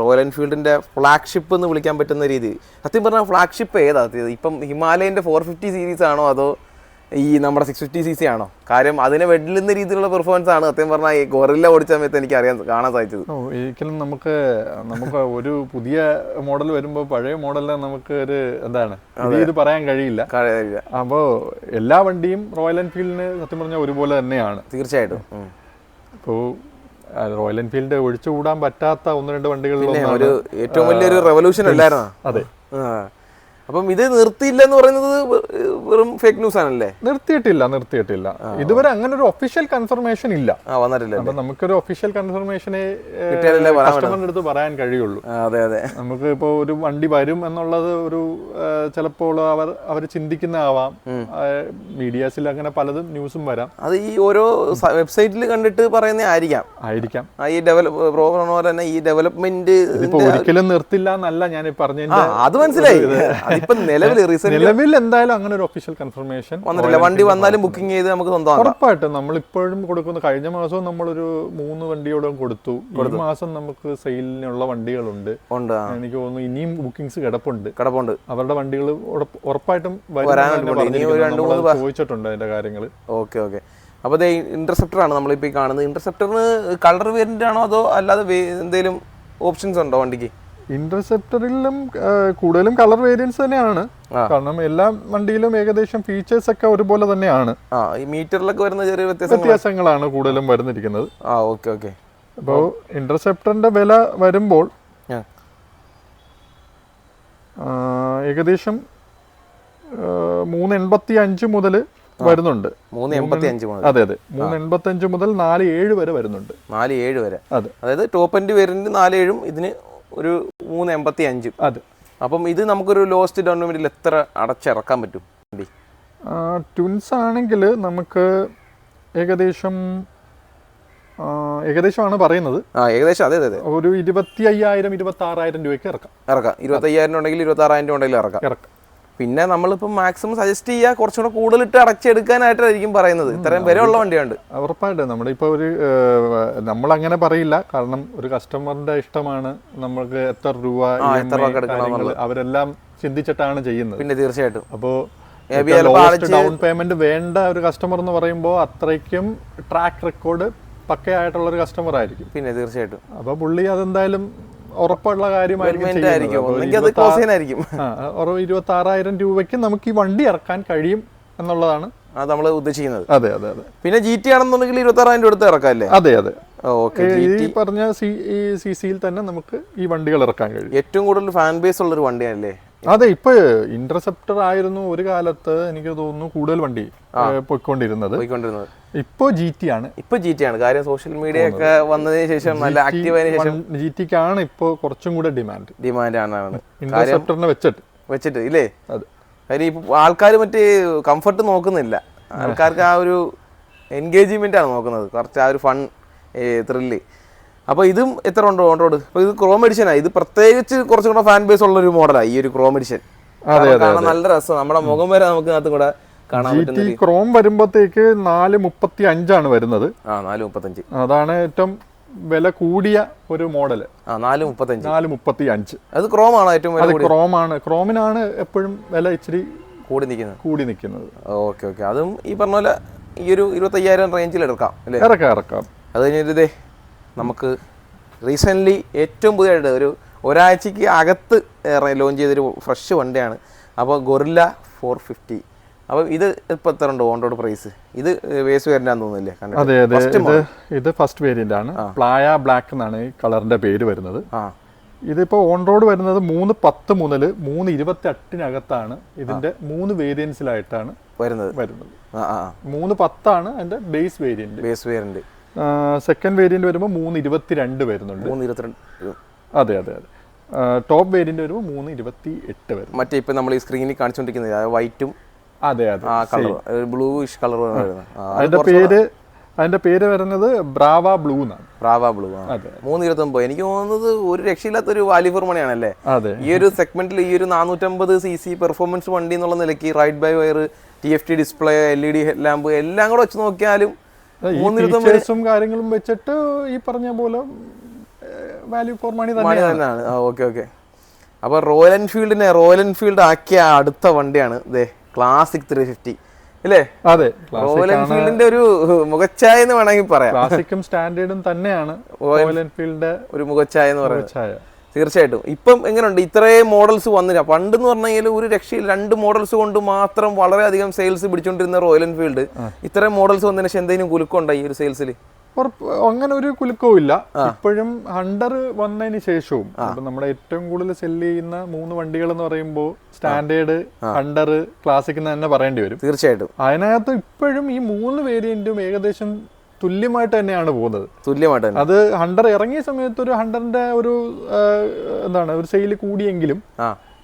റോയൽ എൻഫീൽഡിന്റെ ഫ്ലാഗ്ഷിപ്പ് എന്ന് വിളിക്കാൻ പറ്റുന്ന രീതി. സത്യം പറഞ്ഞാൽ ഫ്ലാഗ്ഷിപ്പ് ഏതാ? ഇപ്പം ഹിമാലയന്റെ ഫോർ ഫിഫ്റ്റി സീരീസ് ആണോ അതോ ഈ നമ്മുടെ സിക്സ് ഫിഫ്റ്റി സി സി ആണോ? കാര്യം അതിനെ വെല്ലുന്ന രീതിയിലുള്ള പെർഫോമൻസ് ആണ് സത്യം പറഞ്ഞാൽ ഈ ഗൊറില്ല ഓടിച്ച സമയത്ത് എനിക്ക് അറിയാൻ കാണാൻ സാധിച്ചത്. ഒരിക്കലും നമുക്ക് നമുക്ക് ഒരു പുതിയ മോഡൽ വരുമ്പോൾ പഴയ മോഡലിനെ നമുക്ക് ഒരു എന്താണ് ഇത് പറയാൻ കഴിയില്ല. കാര്യമില്ല. അപ്പോൾ എല്ലാ വണ്ടിയും റോയൽ എൻഫീൽഡിന് സത്യം പറഞ്ഞാൽ ഒരുപോലെ തന്നെയാണ്. തീർച്ചയായിട്ടും. ഉം. റോയൽ എൻഫീൽഡ് ഒഴിച്ചുകൂടാൻ പറ്റാത്ത ഒന്ന് രണ്ട് വണ്ടികളിൽ ഏറ്റവും വലിയൊരു റെവല്യൂഷൻ അല്ലായിരുന്നോ? അതെ. അപ്പം ഇത് നിർത്തിയില്ല എന്ന് പറയുന്നത് വെറും ഫേക്ക് ന്യൂസ് ആണല്ലേ? നിർത്തിയിട്ടില്ല നിർത്തിയിട്ടില്ല. ഇതുവരെ അങ്ങനെ ഒരു ഒഫീഷ്യൽ കൺഫർമേഷൻ ഇല്ല വന്നിട്ടില്ല അപ്പൊ നമുക്കൊരു ഒഫീഷ്യൽ കൺഫർമേഷനെ കസ്റ്റമറിന്റെ അടുത്ത് പറയാൻ കഴിയുള്ളൂ. അതെ അതെ. നമുക്ക് ഇപ്പോൾ ഒരു വണ്ടി വരും എന്നുള്ളത് ഒരു ചിലപ്പോൾ അവർ അവർ ചിന്തിക്കുന്ന ആവാം മീഡിയാസിൽ അങ്ങനെ പലതും ന്യൂസും വരാം. അത് ഈ ഓരോ വെബ്സൈറ്റിൽ കണ്ടിട്ട് പറയുന്ന ആയിരിക്കാം. ആയിരിക്കാം. ഈ ഡെവലപ്പ് പ്രോഗ്രാം പറഞ്ഞ പോലെ തന്നെ ഈ ഡെവലപ്മെന്റ് ഒരിക്കലും നിർത്തില്ല എന്നല്ല ഞാൻ ആ പറഞ്ഞതിന്റെ അത് മനസ്സിലായി. അതിപ്പോ നിലവിൽ നിലവിൽ എന്തായാലും അങ്ങനെ ഒരു ഒഫീഷ്യൽ കൺഫർമേഷൻ വന്നിട്ടില്ല. വണ്ടി വന്നാലും ബുക്കിംഗ് ചെയ്ത് നമുക്ക് സ്വന്തമാക്കാം. ഉറപ്പായിട്ടും നമ്മൾ ഇപ്പോഴും കൊടുക്കുന്ന കഴിഞ്ഞ മാസവും നമ്മളൊരു മൂന്ന് വണ്ടിയോടും കൊടുത്തു. ഒരു മാസം നമുക്ക് സെയിലിനുള്ള വണ്ടികളുണ്ട്. എനിക്ക് തോന്നുന്നു ഇനിയും ബുക്കിംഗ്സ് കിടപ്പുണ്ട്. കിടപ്പുണ്ട്. അവരുടെ വണ്ടികൾ ഉറപ്പായിട്ടും ചോദിച്ചിട്ടുണ്ട് അതിന്റെ കാര്യങ്ങൾ ഓക്കെ ഓക്കെ. അപ്പോൾ ഇത് ഇന്റർസെപ്റ്റർ ആണ് നമ്മളിപ്പോൾ ഈ കാണുന്നത്. ഇന്റർസെപ്റ്ററിന് കളർ വേരിന്റ് ആണോ അതോ അല്ലാതെ എന്തെങ്കിലും ഓപ്ഷൻസ് ഉണ്ടോ വണ്ടിക്ക്? ഇന്റർസെപ്റ്ററിലും കൂടുതലും കളർ വേരിയൻസ് തന്നെയാണ്. കാരണം എല്ലാ വണ്ടിയിലും ഏകദേശം ഫീച്ചേഴ്സ് ഒക്കെ ഒരുപോലെ തന്നെയാണ്. മീറ്ററിലൊക്കെ വരുന്ന ചെറിയ വ്യത്യാസം വ്യത്യാസങ്ങളാണ് കൂടുതലും വരുന്നിരിക്കുന്നത്. ആ ഓക്കെ ഓക്കെ. അപ്പോൾ ഇന്റർസെപ്റ്ററിന്റെ വില വരുമ്പോൾ ഏകദേശം മൂന്ന് എൺപത്തി അഞ്ച് മുതൽ വരുന്നുണ്ട്. മൂന്ന് എൺപത്തി അഞ്ച് മുതൽ. അതെ അതെ. മൂന്ന് എൺപത്തി അഞ്ച് മുതൽ നാല് ഏഴ് വരെ വരുന്നുണ്ട്. നാല് ഏഴ് വരെ. അതെ. അതായത് ടോപ്പ് എൻഡ് വേരിയന്റ് നാല് ഏഴും ഇതിന് ഒരു മൂന്ന് എൺപത്തി അഞ്ച് അത്. അപ്പം ഇത് നമുക്കൊരു ലോസ്റ്റ് ഡൗൺ പേയ്മെന്റിൽ എത്ര അടച്ചിറക്കാൻ പറ്റും? ട്വിൻസ് ആണെങ്കിൽ നമുക്ക് ഏകദേശം ഏകദേശമാണ് പറയുന്നത്. ആ ഏകദേശം അതെ അതെ അതെ. ഒരു ഇരുപത്തി അയ്യായിരം ഇരുപത്തി ആറായിരം രൂപയ്ക്ക് ഇറക്കാം. ഇറക്കാം. ഇരുപത്തി അയ്യായിരം ഉണ്ടെങ്കിൽ ഇരുപത്തി ആറായിരം രൂപ ഉണ്ടെങ്കിൽ ഇറക്കാം. ഇറക്കാം. പിന്നെ നമ്മളിപ്പോൾ മാക്സിമം സജസ്റ്റ് ചെയ്യുക കുറച്ചും കൂടെ കൂടുതലിട്ട് അടച്ചെടുക്കാനായിട്ടായിരിക്കും പറയുന്നത്. ഇത്രയും വിലയുള്ള വണ്ടിയുണ്ട്. ഉറപ്പായിട്ടും. നമ്മളിപ്പോൾ ഒരു നമ്മൾ അങ്ങനെ പറയില്ല. കാരണം ഒരു കസ്റ്റമറിന്റെ ഇഷ്ടമാണ് നമ്മൾക്ക് എത്ര രൂപ അവരെല്ലാം ചിന്തിച്ചിട്ടാണ് ചെയ്യുന്നത്. പിന്നെ തീർച്ചയായിട്ടും. അപ്പോൾ ഡൗൺ പേയ്മെന്റ് വേണ്ട ഒരു കസ്റ്റമർ എന്ന് പറയുമ്പോൾ അത്രയ്ക്കും ട്രാക്ക് റെക്കോർഡ് പക്കയായിട്ടുള്ള ഒരു കസ്റ്റമർ ആയിരിക്കും. പിന്നെ തീർച്ചയായിട്ടും. അപ്പൊ പുള്ളി അതെന്തായാലും ഉറപ്പുള്ള കാര്യമായിരിക്കും അത് ഇരുപത്തി ആറായിരം രൂപയ്ക്ക് നമുക്ക് ഈ വണ്ടി ഇറക്കാൻ കഴിയും എന്നുള്ളതാണ്. നമ്മൾ ഉദ്ദേശിക്കുന്നത്. അതെ അതെ അതെ. പിന്നെ ജി ടി ആണെന്നുണ്ടെങ്കിൽ ഇരുപത്തി ആറായിരം രൂപ എടുത്ത് ഇറക്കാം അല്ലേ? അതെ അതെ. ഓക്കെ. ഈ പറഞ്ഞ സി സിയിൽ തന്നെ നമുക്ക് ഈ വണ്ടികൾ ഇറക്കാൻ കഴിയും. ഏറ്റവും കൂടുതൽ ഫാൻ ബേസ് ഉള്ള ഒരു വണ്ടിയാണല്ലേ? അതെ ഇപ്പൊ ഇന്റർസെപ്റ്റർ ആയിരുന്നു ഒരു കാലത്ത് എനിക്ക് തോന്നുന്നു കൂടുതൽ വണ്ടി പോയിക്കൊണ്ടിരുന്നത്. ഇപ്പോ ജി ടി ആണ്. ഇപ്പൊ ജി ടി ആണ്. കാര്യം സോഷ്യൽ മീഡിയ ഒക്കെ വന്നതിന് ശേഷം നല്ല ആക്റ്റീവ് ആയതിനു ശേഷം ജി ടിക്ക് ആണ് ഇപ്പോ കുറച്ചും കൂടെ ഡിമാൻഡ് ഡിമാൻഡ് ആണ് ഇന്റർസെപ്റ്ററിനെ വെച്ചിട്ട്. വെച്ചിട്ട് ഇല്ലേ? അതെ. കാര്യം ഇപ്പൊ ആൾക്കാർ മറ്റേ കംഫർട്ട് നോക്കുന്നില്ല. ആൾക്കാർക്ക് ആ ഒരു എൻഗേജ്മെന്റ് ആണ് നോക്കുന്നത്. കുറച്ച് ആ ഒരു ഫൺ ത്രില്ല് അപ്പോൾ ഇതും എത്ര ഉണ്ട് ഓൺറോഡ് അപ്പോൾ ഇത് ക്രോം എഡിഷനാണ് ഇത് പ്രത്യേകിച്ച് കുറച്ചും കൂടെ ഫാൻ ബേസ് ഉള്ള ഒരു മോഡലാണ് ഈ ഒരു ക്രോം എഡിഷൻ കാണാൻ നല്ല രസം. നമ്മുടെ മുഖം വരെ നമുക്ക് അതിനകത്ത് കൂടെ ജി ക്രോം വരുമ്പോഴത്തേക്ക് നാല് മുപ്പത്തി അഞ്ചാണ് വരുന്നത്. അതാണ് ഏറ്റവും വില കൂടിയ ഒരു മോഡൽ നാല് മുപ്പത്തി അഞ്ച് അത് ക്രോം ആണ് ഏറ്റവും അത് കൂടി ക്രോമാണ് ക്രോമിനാണ് എപ്പോഴും വില ഇച്ചിരി കൂടി നിൽക്കുന്നത്. കൂടി നിൽക്കുന്നത്. Okay okay. അതും ഈ പറഞ്ഞ പോലെ ഈ ഒരു ഇരുപത്തയ്യായിരം റേഞ്ചിൽ എടുക്കാം ഇറക്കാം ഇറക്കാം. അത് കഴിഞ്ഞിട്ട് ഇതേ നമുക്ക് റീസെന്റ്ലി ഏറ്റവും പുതിയതായിട്ട് ഒരു ഒരാഴ്ചയ്ക്ക് അകത്ത് ലോഞ്ച് ചെയ്തൊരു ഫ്രഷ് വണ്ടിയാണ്. അപ്പോൾ ഗൊറില്ല ഫോർ ഫിഫ്റ്റി അപ്പോൾ ഇത് ഇപ്പോൾ എത്ര ഉണ്ട് ഓൺ റോഡ് പ്രൈസ് ഇത് വേസ് വരണ്ടാന്ന് തോന്നുന്നില്ലേ? അതെ അതെ. ഇത് ഇത് ഫസ്റ്റ് വേരിയന്റ് ആണ്. പ്ലായ ബ്ലാക്ക് എന്നാണ് ഈ കളറിന്റെ പേര് വരുന്നത്. ആ. ഇതിപ്പോ ഓൺ റോഡ് വരുന്നത് മൂന്ന് പത്ത് മുതൽ മൂന്ന് ഇരുപത്തി എട്ടിനകത്താണ് ഇതിന്റെ മൂന്ന് വേരിയൻസിലായിട്ടാണ് വരുന്നത്. വരുന്നത്. മൂന്ന് പത്താണ് അതിന്റെ base variant base variant second variant വരുമ്പോൾ മൂന്ന് ഇരുപത്തി രണ്ട് വരുന്നുണ്ട്. മൂന്ന് ഇരുപത്തിരണ്ട് അതെ അതെ അതെ. ടോപ്പ് വേരിയന്റ് വരുമ്പോൾ മൂന്ന് ഇരുപത്തി എട്ട് വരും മറ്റേ ഇപ്പം നമ്മൾ ഈ സ്ക്രീനിൽ കാണിച്ചുകൊണ്ടിരിക്കുന്നത് വൈറ്റും അതെ അതെ. കളർ ബ്ലൂയിഷ് കളർ അതിന്റെ പേര് അതിന്റെ പേര് വരുന്നത് ബ്രാവ ബ്ലൂ എന്നാണ്. ബ്രാവ ബ്ലൂ അതെ. മൂന്ന് ഇരുപത്തൊമ്പത് എനിക്ക് തോന്നുന്നത് ഒരു രക്ഷയില്ലാത്തൊരു വാല്യൂ ഫോർ മണിയാണല്ലേ? അതെ. ഈ ഒരു സെഗ്മെന്റിൽ ഈ ഒരു നാനൂറ്റമ്പത് സി സി പെർഫോമൻസ് വണ്ടി എന്നുള്ള നിലയ്ക്ക് ride by wire T F T display L E D lamp എല്ലാം കൂടെ വെച്ച് നോക്കിയാലും ഫീച്ചേഴ്സും കാര്യങ്ങളും വെച്ചിട്ട് ഈ പറഞ്ഞ പോലെ വാല്യൂ ഫോർ മണി തന്നെയാണ്. ഓക്കെ ഓക്കെ അപ്പോൾ റോയൽ എൻഫീൽഡിനെ റോയൽ എൻഫീൽഡ് ആക്കിയ അടുത്ത വണ്ടിയാണ് ദേ ക്ലാസിക് ത്രീ ഫിഫ്റ്റി അല്ലേ അതെ റോയൽ എൻഫീൽഡിന്റെ ഒരു മുഖച്ഛായ എന്ന് വേണമെങ്കിൽ പറയാം. ക്ലാസിക്കും സ്റ്റാൻഡേർഡും തന്നെയാണ് റോയൽ എൻഫീൽഡിന്റെ ഒരു മുഖച്ഛായ എന്ന് പറയുന്നത്. തീർച്ചയായിട്ടും. ഇപ്പം എങ്ങനെയുണ്ട്? ഇത്രയും മോഡൽസ് വന്നില്ല പണ്ട് എന്ന് പറഞ്ഞു കഴിഞ്ഞാൽ ഒരു രക്ഷയിൽ രണ്ട് മോഡൽസ് കൊണ്ട് മാത്രം വളരെയധികം സെയിൽസ് പിടിച്ചോണ്ടിരുന്ന റോയൽ എൻഫീൽഡ് ഇത്രയും മോഡൽസ് വന്നതിന് ശേഷം എന്തെങ്കിലും കുലുക്കമുണ്ടോ ഈ ഒരു സെയിൽസിൽ അങ്ങനെ ഒരു കുലുക്കവും ഇല്ല. ഇപ്പോഴും ഹണ്ടർ വന്നതിന് ശേഷവും ഇപ്പൊ നമ്മുടെ ഏറ്റവും കൂടുതൽ സെൽ ചെയ്യുന്ന മൂന്ന് വണ്ടികൾ എന്ന് പറയുമ്പോൾ സ്റ്റാൻഡേർഡ് ഹണ്ടർ ക്ലാസിക് എന്ന് തന്നെ പറയേണ്ടി വരും. തീർച്ചയായിട്ടും. അതിനകത്ത് ഇപ്പോഴും ഈ മൂന്ന് വേരിയന്റും ഏകദേശം തുല്യമായിട്ട് തന്നെയാണ് പോകുന്നത്. തുല്യമായിട്ട് അത് ഹണ്ടർ ഇറങ്ങിയ സമയത്ത് ഒരു ഹണ്ടറിന്റെ ഒരു എന്താണ് ഒരു സെയിൽ കൂടിയെങ്കിലും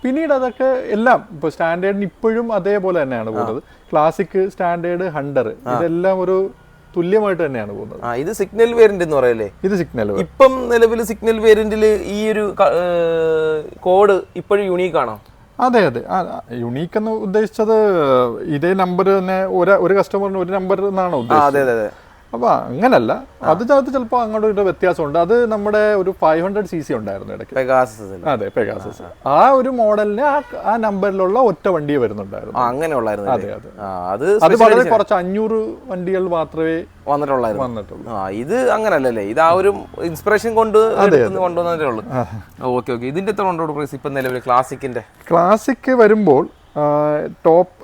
പിന്നീട് അതൊക്കെ എല്ലാം ഇപ്പൊ സ്റ്റാൻഡേർഡിന് ഇപ്പോഴും അതേപോലെ തന്നെയാണ് പോകുന്നത്. ക്ലാസിക് സ്റ്റാൻഡേർഡ് ഹണ്ടർ ഇതെല്ലാം ഒരു തുല്യമായിട്ട് തന്നെയാണ് പോകുന്നത്. ഇത് സിഗ്നൽ വേരിയന്റ് എന്ന് പറയല്ലേ? ഇത് സിഗ്നൽ ഇപ്പം നിലവിൽ സിഗ്നൽ വേരിയന്റിൽ ഈ ഒരു കോഡ് ഇപ്പോഴും യുണീക്ക് ആണോ? അതെ അതെ. യുണീക്ക് എന്ന് ഉദ്ദേശിച്ചത് ഇതേ നമ്പർ തന്നെ ഒരു ഒരു കസ്റ്റമറിന് ഒരു നമ്പർ എന്നാണോ ഉദ്ദേശിച്ചത്. അതെ അതെ അതെ അപ്പൊ അങ്ങനല്ല അതിനകത്ത് ചിലപ്പോൾ അങ്ങോട്ട് ഒരു വ്യത്യാസമുണ്ട്. അത് നമ്മുടെ ഒരു ഫൈവ് ഹൺഡ്രഡ് സി സി ഉണ്ടായിരുന്നു ഇടയ്ക്ക്. അതെ പെഗാസസ് ആ ഒരു മോഡലിന് ആ ആ നമ്പറിലുള്ള ഒറ്റ വണ്ടിയെ വരുന്നുണ്ടായിരുന്നു. അങ്ങനെയുള്ളായിരുന്നു അങ്ങനെ അതെ അതെ. അത് അത് വളരെ കുറച്ച് അഞ്ഞൂറ് വണ്ടികൾ മാത്രമേ വന്നിട്ടുള്ളായിരുന്നു. വന്നിട്ടുള്ളൂ. ആ ഇത് അങ്ങനല്ലല്ലേ? ഇത് ആ ഒരു ഇൻസ്പിറേഷൻ കൊണ്ട് കൊണ്ടുവന്നേ കൊണ്ടുവന്നതേ ഉള്ളൂ. Okay okay. ഇതിന്റെ എത്ര ഉണ്ടോ പ്രൈസ് ഇപ്പൊ നിലവിൽ ക്ലാസിക്കിന്റെ ക്ലാസിക് വരുമ്പോൾ ടോപ്പ്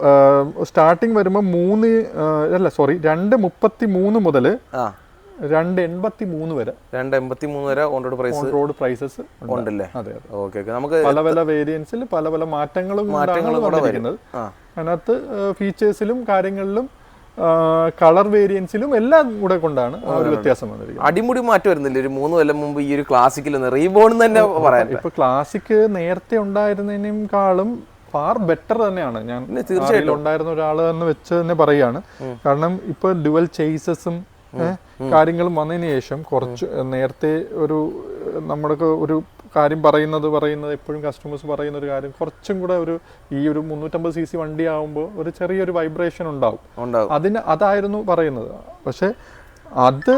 സ്റ്റാർട്ടിങ് വരുമ്പോൾ മൂന്ന് അല്ല സോറി രണ്ട് മുപ്പത്തി മൂന്ന് മുതൽ രണ്ട് എൺപത്തി മൂന്ന് വരെ. രണ്ട് എൺപത്തി മൂന്ന് വരെ on road price road prices ഉണ്ടല്ലേ? അതെ ഓക്കെ നമുക്ക് പല പല വേരിയൻസിൽ പല പല മാറ്റങ്ങളും മാറ്റങ്ങളും വന്നിരിക്കുന്നത്. അതിനകത്ത് ഫീച്ചേഴ്സിലും കാര്യങ്ങളിലും കളർ വേരിയൻസിലും എല്ലാം കൂടെ കൊണ്ടാണ് ആ ഒരു വ്യത്യാസം വന്നിരിക്കുന്നത്. അടിമുടി മാറ്റം വരുന്നില്ല? ഒരു മൂന്ന് കൊല്ലം മുമ്പ് ഈ ഒരു ക്ലാസിക്കിൽ റീബോൺ തന്നെ പറയാം. ഇപ്പൊ ക്ലാസിക് നേരത്തെ ഉണ്ടായിരുന്നതിനേക്കാളും ഫാർ ബെറ്റർ തന്നെയാണ്. ഞാൻ തീർച്ചയായിട്ടും. ഉണ്ടായിരുന്ന ഒരാൾ എന്ന് വെച്ച് തന്നെ പറയുകയാണ്. കാരണം ഇപ്പൊ ഡുവൽ ചേസസും കാര്യങ്ങളും വന്നതിന് ശേഷം കുറച്ച് നേരത്തെ ഒരു നമ്മൾക്ക് ഒരു കാര്യം പറയുന്നത് പറയുന്നത് എപ്പോഴും കസ്റ്റമേഴ്സ് പറയുന്ന ഒരു കാര്യം കുറച്ചും കൂടെ ഒരു ഈ ഒരു മുന്നൂറ്റമ്പത് സി സി വണ്ടി ആകുമ്പോൾ ഒരു ചെറിയൊരു വൈബ്രേഷൻ ഉണ്ടാവും. അതിന് അതായിരുന്നു പറയുന്നത്. പക്ഷെ അത്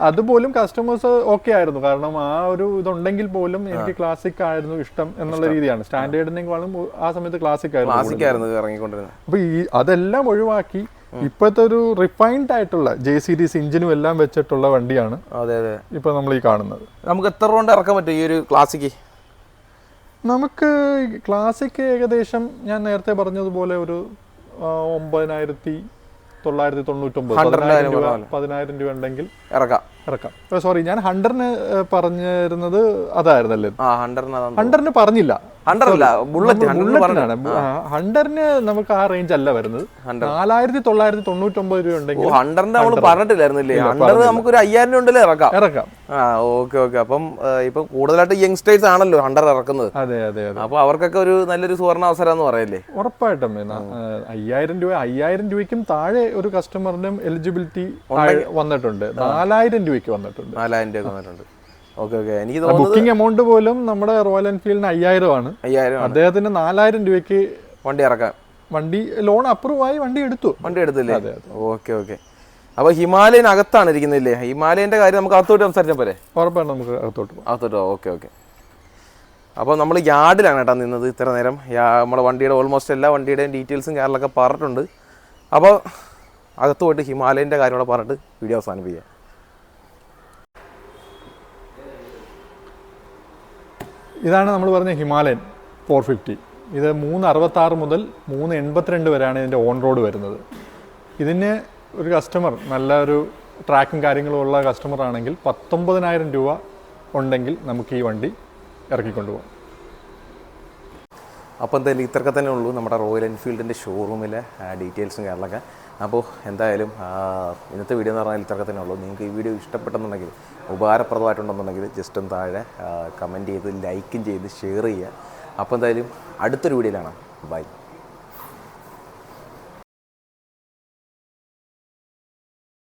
അതുപോലും കസ്റ്റമേഴ്സ് ഓക്കെ ആയിരുന്നു. കാരണം ആ ഒരു ഇതുണ്ടെങ്കിൽ പോലും എനിക്ക് ക്ലാസിക് ആയിരുന്നു ഇഷ്ടം എന്നുള്ള രീതിയാണ്. സ്റ്റാൻഡേർഡിനെക്കാളും ആ. സമയത്ത് ക്ലാസിക് ആയിരുന്നു ക്ലാസിക് ആയിരുന്നു ഇറങ്ങിക്കൊണ്ടിരുന്നത്. അപ്പൊ ഈ അതെല്ലാം ഒഴിവാക്കി ഇപ്പോഴത്തെ ഒരു റിഫൈൻഡ് ആയിട്ടുള്ള ജെ സീരീസ് ഇഞ്ചിനും എല്ലാം വെച്ചിട്ടുള്ള വണ്ടിയാണ് അതെ അതെ. ഇപ്പൊ നമ്മൾ ഈ കാണുന്നത്. നമുക്ക് എത്ര കൊണ്ട് ഇറക്കാൻ പറ്റും ഈ ഒരു ക്ലാസിക് നമുക്ക് ക്ലാസിക് ഏകദേശം ഞാൻ നേരത്തെ പറഞ്ഞതുപോലെ ഒരു ഒമ്പതിനായിരത്തി തൊള്ളായിരത്തി തൊണ്ണൂറ്റൊമ്പത് പതിനായിരം രൂപ പതിനായിരം രൂപ ഉണ്ടെങ്കിൽ ഇറക്കാം. ഇറക്കാം. സോറി ഞാൻ ഹണ്ടറിന് പറഞ്ഞിരുന്നത് അതായിരുന്നല്ലേ? ഹണ്ടറിന് പറഞ്ഞില്ല. ബുള്ളറ്റിനാണ് ഹണ്ടറിന് നമുക്ക് ആ റേഞ്ച് അല്ല വരുന്നത്. നാലായിരത്തി തൊള്ളായിരത്തി തൊണ്ണൂറ്റൊമ്പത് രൂപ ഉണ്ടെങ്കിൽ ഹണ്ടറിന്റെ നമ്മൾ പറഞ്ഞിട്ടില്ലായിരുന്നില്ലേ? ഹണ്ടർ നമുക്ക് ഒരു അയ്യായിരം രൂപ ഇറക്കാം. ഇറക്കാം. ആ ഓക്കെ ഓക്കെ. അപ്പം ഇപ്പൊ കൂടുതലായിട്ട് യങ്സ്റ്റേഴ്സ് ആണല്ലോ ഹണ്ടർ ഇറക്കുന്നത്. അതെ അതെ അതെ. അപ്പൊ അവർക്കൊക്കെ ഒരു നല്ലൊരു സുവർണ അവസരം എന്ന് പറയല്ലേ? ഉറപ്പായിട്ടും അയ്യായിരം രൂപ അയ്യായിരം രൂപയ്ക്കും താഴെ ഒരു കസ്റ്റമറിനും എലിജിബിലിറ്റി വന്നിട്ടുണ്ട്. നാലായിരം രൂപയ്ക്ക് വന്നിട്ടുണ്ട്. നാലായിരം രൂപ വന്നിട്ടുണ്ട്. എനിക്ക് ബുക്കിംഗ് എമൗണ്ട് പോലും നമ്മുടെ റോയൽ എൻഫീൽഡിന് അയ്യായിരം ആണ് അദ്ദേഹത്തിന് നാലായിരം രൂപയ്ക്ക് വണ്ടി ഇറക്കാം വണ്ടി ലോൺ അപ്രൂവ് ആയി വണ്ടി എടുത്തു. വണ്ടി എടുത്തില്ലേ. Okay okay. അപ്പൊ ഹിമാലയൻ അകത്താണ് ഇരിക്കുന്നില്ലേ? ഹിമാലയന്റെ കാര്യം നമുക്ക് അകത്തോട്ട് സംസാരിച്ചാൽ പോരെ? ഉറപ്പാണ് നമുക്ക് അകത്തോട്ട് അകത്തോട്ട് ഓക്കെ ഓക്കെ. അപ്പോൾ നമ്മൾ യാർഡിലാണ് കേട്ടോ നിന്നത് ഇത്ര നേരം. നമ്മുടെ വണ്ടിയുടെ ഓൾമോസ്റ്റ് എല്ലാ വണ്ടിയുടെയും ഡീറ്റെയിൽസും കാര്യങ്ങളൊക്കെ പറഞ്ഞിട്ടുണ്ട്. അപ്പോൾ അകത്ത് പോയിട്ട് ഹിമാലയന്റെ കാര്യങ്ങളെ പറഞ്ഞിട്ട് വീഡിയോ അവസാനിപ്പിക്കാം. ഇതാണ് നമ്മൾ പറഞ്ഞ ഹിമാലയൻ ഫോർ ഫിഫ്റ്റി ഇത് മൂന്ന് അറുപത്താറ് മുതൽ മൂന്ന് എൺപത്തിരണ്ട് വരെയാണ് ഇതിന്റെ ഓൺ റോഡ് വരുന്നത്. ഇതിന് ഒരു കസ്റ്റമർ നല്ല ഒരു ട്രാക്കും കാര്യങ്ങളും ഉള്ള കസ്റ്റമർ ആണെങ്കിൽ പത്തൊമ്പതിനായിരം രൂപ ഉണ്ടെങ്കിൽ നമുക്ക് ഈ വണ്ടി ഇറക്കിക്കൊണ്ടുപോകാം. അപ്പോൾ എന്തായാലും ഇത്രയൊക്കെ തന്നെ ഉള്ളൂ. നമ്മുടെ റോയൽ എൻഫീൽഡിന്റെ ഷോറൂമിലെ ഡീറ്റെയിൽസും കാര്യങ്ങളൊക്കെ. അപ്പോൾ എന്തായാലും ഇന്നത്തെ വീഡിയോ എന്ന് പറഞ്ഞാൽ ഇത്രയൊക്കെ തന്നെ ഉള്ളൂ. നിങ്ങൾക്ക് ഈ വീഡിയോ ഇഷ്ടപ്പെട്ടെന്നുണ്ടെങ്കിൽ ഉപകാരപ്രദമായിട്ടുണ്ടെന്നുണ്ടെങ്കിൽ ജസ്റ്റ് ഒന്ന് താഴെ കമന്റ് ചെയ്ത് ലൈക്കും ചെയ്ത് ഷെയർ ചെയ്യുക. അപ്പോൾ എന്തായാലും അടുത്തൊരു വീഡിയോയിലാണ് ബൈ